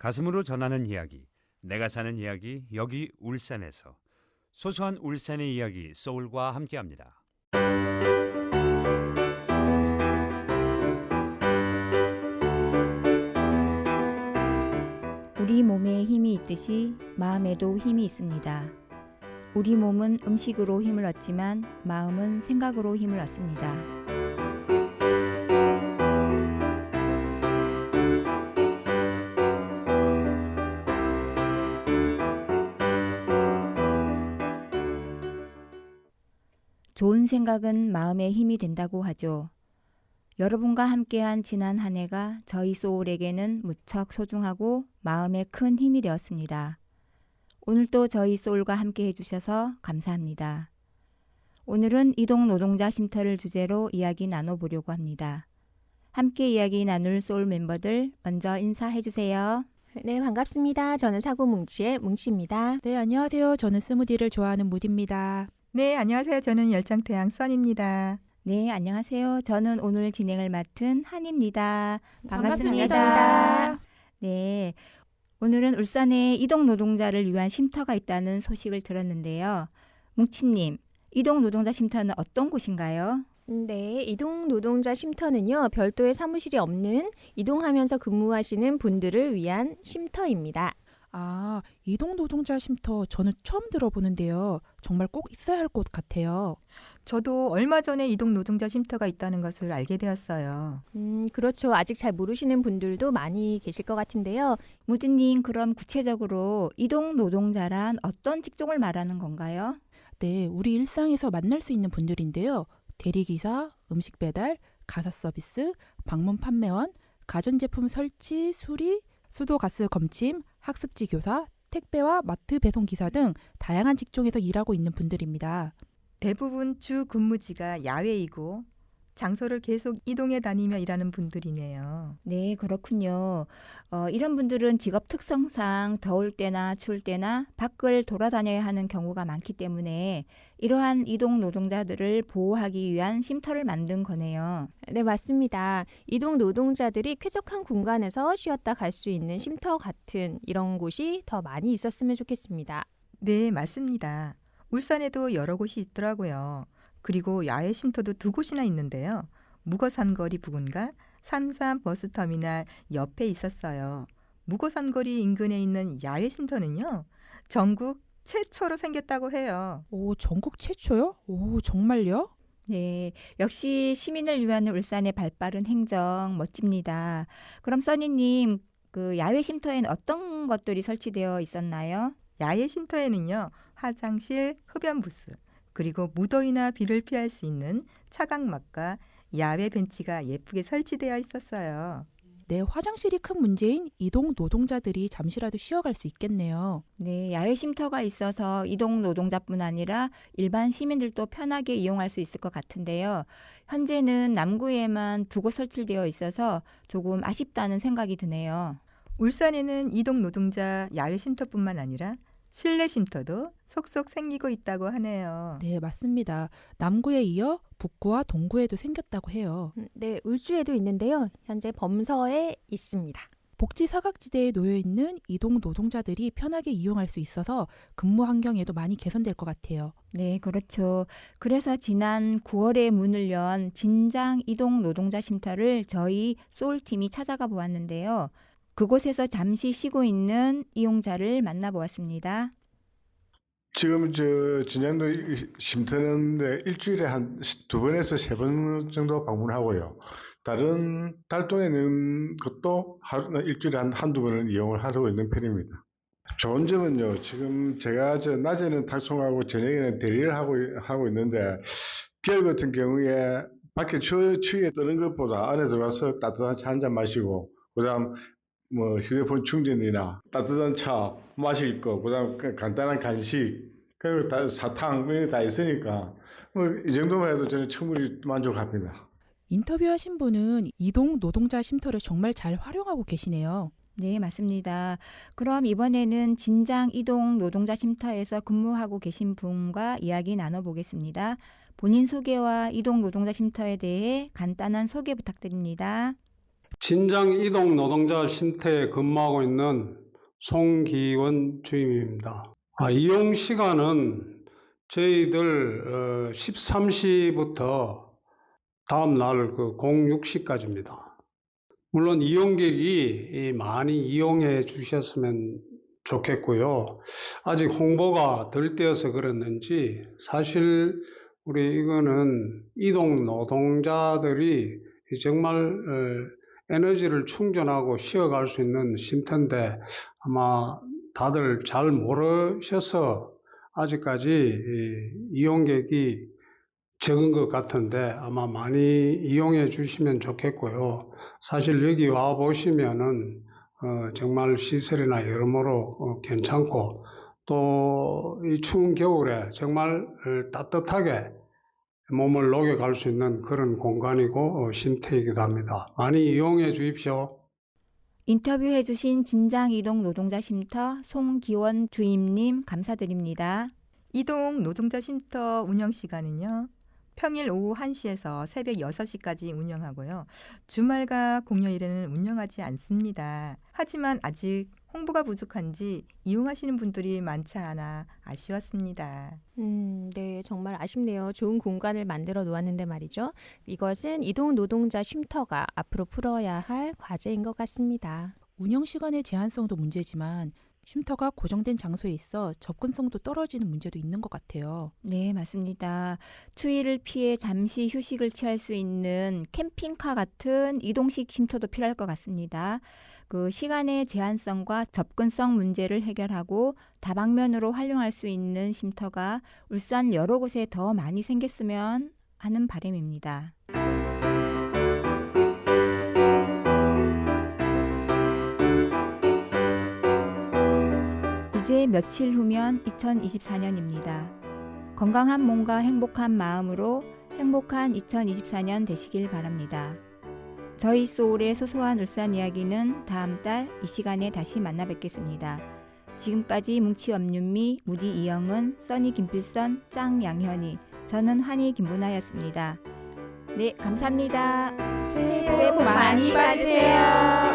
가슴으로 전하는 이야기, 내가 사는 이야기, 여기 울산에서 소소한 울산의 이야기 소울과 함께합니다. 우리 몸에 힘이 있듯이 마음에도 힘이 있습니다. 우리 몸은 음식으로 힘을 얻지만 마음은 생각으로 힘을 얻습니다. 좋은 생각은 마음의 힘이 된다고 하죠. 여러분과 함께한 지난 한 해가 저희 소울에게는 무척 소중하고 마음에 큰 힘이 되었습니다. 오늘도 저희 소울과 함께 해주셔서 감사합니다. 오늘은 이동 노동자 쉼터를 주제로 이야기 나눠보려고 합니다. 함께 이야기 나눌 소울 멤버들 먼저 인사해 주세요. 네, 반갑습니다. 저는 사고 뭉치의 뭉치입니다. 네, 안녕하세요. 저는 스무디를 좋아하는 무디입니다. 네, 안녕하세요. 저는 열정태양 선입니다. 네, 안녕하세요. 저는 오늘 진행을 맡은 한입니다. 반갑습니다. 반갑습니다. 네. 오늘은 울산에 이동 노동자를 위한 쉼터가 있다는 소식을 들었는데요. 뭉치님, 이동 노동자 쉼터는 어떤 곳인가요? 네, 이동 노동자 쉼터는요, 별도의 사무실이 없는 이동하면서 근무하시는 분들을 위한 쉼터입니다. 아, 이동 노동자 쉼터 저는 처음 들어보는데요. 정말 꼭 있어야 할 곳 같아요. 저도 얼마 전에 이동 노동자 쉼터가 있다는 것을 알게 되었어요. 음, 그렇죠. 아직 잘 모르시는 분들도 많이 계실 것 같은데요. 무드님, 그럼 구체적으로 이동 노동자란 어떤 직종을 말하는 건가요? 네, 우리 일상에서 만날 수 있는 분들인데요. 대리기사, 음식 배달, 가사 서비스, 방문 판매원, 가전제품 설치, 수리, 수도 가스 검침, 학습지 교사, 택배와 마트 배송 기사 등 다양한 직종에서 일하고 있는 분들입니다. 대부분 주 근무지가 야외이고 장소를 계속 이동해 다니며 일하는 분들이네요. 네, 그렇군요. 어, 이런 분들은 직업 특성상 더울 때나 추울 때나 밖을 돌아다녀야 하는 경우가 많기 때문에 이러한 이동 노동자들을 보호하기 위한 쉼터를 만든 거네요. 네, 맞습니다. 이동 노동자들이 쾌적한 공간에서 쉬었다 갈 수 있는 쉼터 같은 이런 곳이 더 많이 있었으면 좋겠습니다. 네, 맞습니다. 울산에도 여러 곳이 있더라고요. 그리고 야외 쉼터도 두 곳이나 있는데요. 묵어산거리 부근과 삼산 버스터미널 옆에 있었어요. 묵어산거리 인근에 있는 야외 쉼터는요. 전국 최초로 생겼다고 해요. 오, 전국 최초요? 오, 정말요? 네, 역시 시민을 위한 울산의 발빠른 행정 멋집니다. 그럼 써니님, 그 야외 쉼터에는 어떤 것들이 설치되어 있었나요? 야외 쉼터에는요. 화장실, 흡연 부스, 그리고 무더위나 비를 피할 수 있는 차각막과 야외 벤치가 예쁘게 설치되어 있었어요. 네, 화장실이 큰 문제인 이동 노동자들이 잠시라도 쉬어갈 수 있겠네요. 네, 야외 쉼터가 있어서 이동 노동자뿐 아니라 일반 시민들도 편하게 이용할 수 있을 것 같은데요. 현재는 남구에만 두 곳 설치되어 있어서 조금 아쉽다는 생각이 드네요. 울산에는 이동 노동자 야외 쉼터뿐만 아니라 실내 쉼터도 속속 생기고 있다고 하네요. 네, 맞습니다. 남구에 이어 북구와 동구에도 생겼다고 해요. 음, 네, 울주에도 있는데요. 현재 범서에 있습니다. 복지 사각지대에 놓여 있는 이동 노동자들이 편하게 이용할 수 있어서 근무 환경에도 많이 개선될 것 같아요. 네, 그렇죠. 그래서 지난 9월에 문을 연 진장 이동 노동자 쉼터를 저희 소울팀이 찾아가 보았는데요. 그곳에서 잠시 쉬고 있는 이용자를 만나보았습니다. 지금 저 진양도 쉼터는 네, 일주일에 한 두 번에서 세 번 정도 방문하고요. 다른 달동에 있는 것도 하루, 일주일에 한 한두 번을 이용을 하고 있는 편입니다. 좋은 점은요, 지금 제가 저 낮에는 탁송하고 저녁에는 대리를 하고, 하고 있는데, 겨울 같은 경우에 밖에 추, 추위에 뜨는 것보다 안에 들어가서 따뜻한 차 한 잔 마시고, 그 다음 뭐 휴대폰 충전이나 따뜻한 차 마실 거, 그다음 그 간단한 간식, 그리고 다 사탕 이런 게다 있으니까 뭐 이 정도만 해도 저는 충분히 만족합니다. 인터뷰하신 분은 이동 노동자 쉼터를 정말 잘 활용하고 계시네요. 네, 맞습니다. 그럼 이번에는 진장 이동 노동자 쉼터에서 근무하고 계신 분과 이야기 나눠보겠습니다. 본인 소개와 이동 노동자 쉼터에 대해 간단한 소개 부탁드립니다. 진장 이동 노동자 쉼터에 근무하고 있는 송기원 주임입니다. 아, 이용 시간은 저희들 어, 13시부터 다음 날 그 06시까지입니다. 물론 이용객이 이 많이 이용해 주셨으면 좋겠고요. 아직 홍보가 덜 되어서 그랬는지 사실 우리 이거는 이동 노동자들이 정말 어, 에너지를 충전하고 쉬어갈 수 있는 쉼터인데 아마 다들 잘 모르셔서 아직까지 이 이용객이 적은 것 같은데 아마 많이 이용해 주시면 좋겠고요. 사실 여기 와 보시면은 어, 정말 시설이나 여러모로 어, 괜찮고 또 이 추운 겨울에 정말 어, 따뜻하게 몸을 녹여갈 수 있는 그런 공간이고 어, 쉼터이기도 합니다. 많이 이용해 주십시오. 인터뷰해 주신 진장이동 노동자 쉼터 송기원 주임님 감사드립니다. 이동 노동자 쉼터 운영 시간은요. 평일 오후 1시에서 새벽 6시까지 운영하고요. 주말과 공휴일에는 운영하지 않습니다. 하지만 아직 홍보가 부족한지 이용하시는 분들이 많지 않아 아쉬웠습니다. 음, 네, 정말 아쉽네요. 좋은 공간을 만들어 놓았는데 말이죠. 이것은 이동 노동자 쉼터가 앞으로 풀어야 할 과제인 것 같습니다. 운영 시간의 제한성도 문제지만 쉼터가 고정된 장소에 있어 접근성도 떨어지는 문제도 있는 것 같아요. 네, 맞습니다. 추위를 피해 잠시 휴식을 취할 수 있는 캠핑카 같은 이동식 쉼터도 필요할 것 같습니다. 그 시간의 제한성과 접근성 문제를 해결하고 다방면으로 활용할 수 있는 쉼터가 울산 여러 곳에 더 많이 생겼으면 하는 바람입니다. 이제 며칠 후면 2024년입니다. 건강한 몸과 행복한 마음으로 행복한 2024년 되시길 바랍니다. 저희 소울의 소소한 울산 이야기는 다음 달 이 시간에 다시 만나 뵙겠습니다. 지금까지 뭉치 엄윤미, 무디 이영은, 써니 김필선, 짱 양현이, 저는 환희 김문아였습니다. 네, 감사합니다. 새해 복 많이 받으세요.